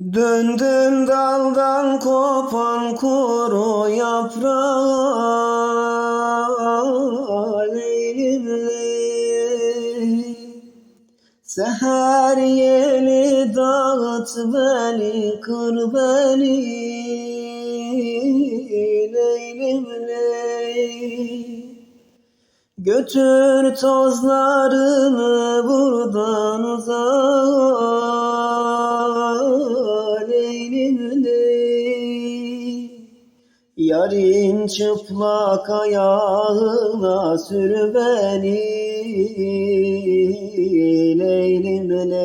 Döndüm daldan kopan kuru yaprağa Leylim ley Seher yeli dağıt beni kır beni. Leylim ley Götür tozlarımı buradan uzağa Yarın çıplak ayağına sür beni Leylim ley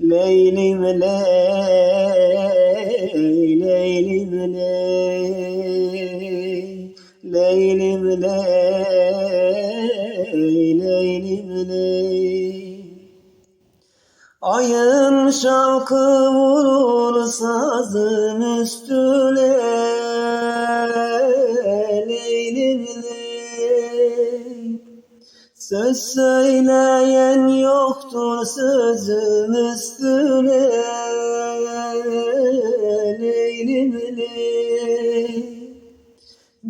Leylim ley Leylim ley Leylim ley Leylim ley Ayın şalkı vurur sazın üstüne Leylim ley Söz söyleyen yoktur sözüm üstüne Leylim ley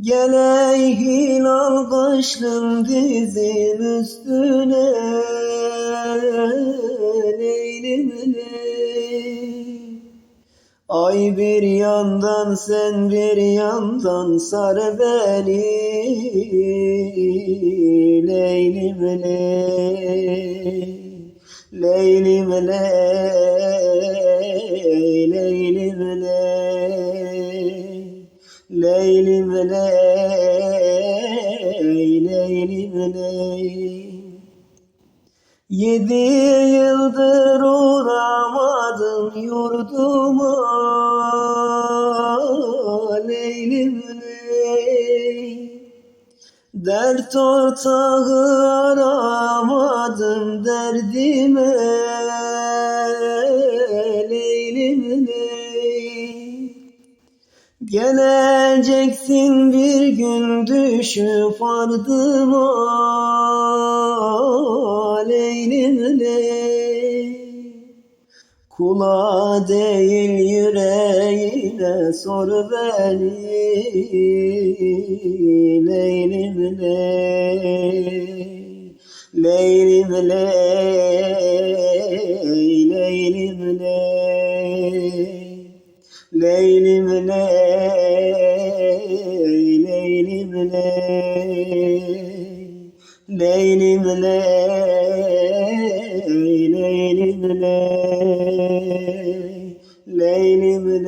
Gel ey hilal kışlım dizim üstüne Ay bir yandan sen bir yandan sar beni Leylim ley Leylim ley Leylim ley. Leylim ley Yedi yıldır uğramadım yurduma Leylim ley Dert ortağı aramadım derdime Leylim ley Geleceksin bir gün düşüp ardıma Kula değil yüreğine sor beni Leylim ley Leylim ley Leylim ley Leylim ley Leylim ley Leylim ley Leylim ley ليل